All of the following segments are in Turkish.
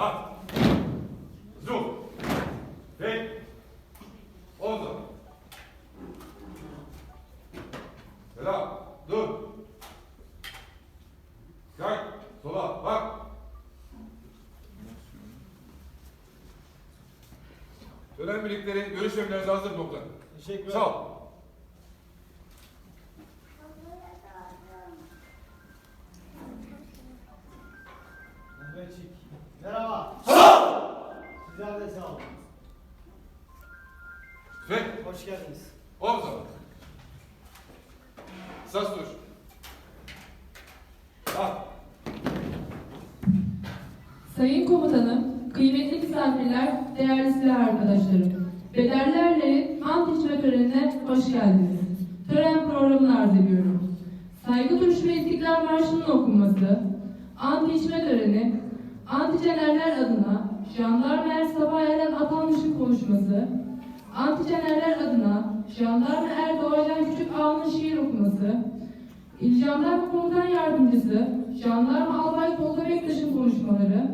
Bak. Zuh. Ve. Oza. Selam. Dur. Gel. Sola. Bak. Ölen birlikleri görüş önlerinize hazır toplanın. Teşekkürler. Sağ ol. Sağ olun. Tüfek, Hoş geldiniz. omuz al. Sas dur. Bak. Sayın komutanım, kıymetli misafirler, değerli silah arkadaşlarım. Bedellerle ant içme törenine hoş geldiniz. Tören programını arz ediyorum. Saygı duruşu ve İstiklal Marşı'nın okunması, ant içme töreni, anticenerler adına konuşması, anticenerler adına Jandarma Er Doğacan Küçük Ağa'nın şiir okuması, İl Jandarma Komutan Yardımcısı, Jandarma Albay Tolga Bektaş'ın konuşmaları,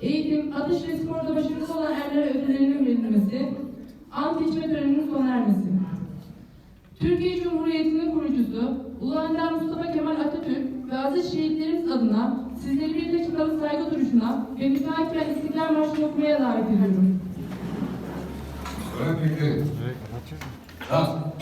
eğitim, atış ve sporda başarılı olan erlere ödüllerinin verilmesi, ant içme töreninin sona ermesi. Türkiye Cumhuriyeti'nin kurucusu Ulu Önder Mustafa Kemal Atatürk ve aziz şehitlerimiz adına sizleri bir dakikalık saygı duruşuna ve müteakiben İstiklal Marşı'nı okumaya davet ediyorum. 올림픽 하나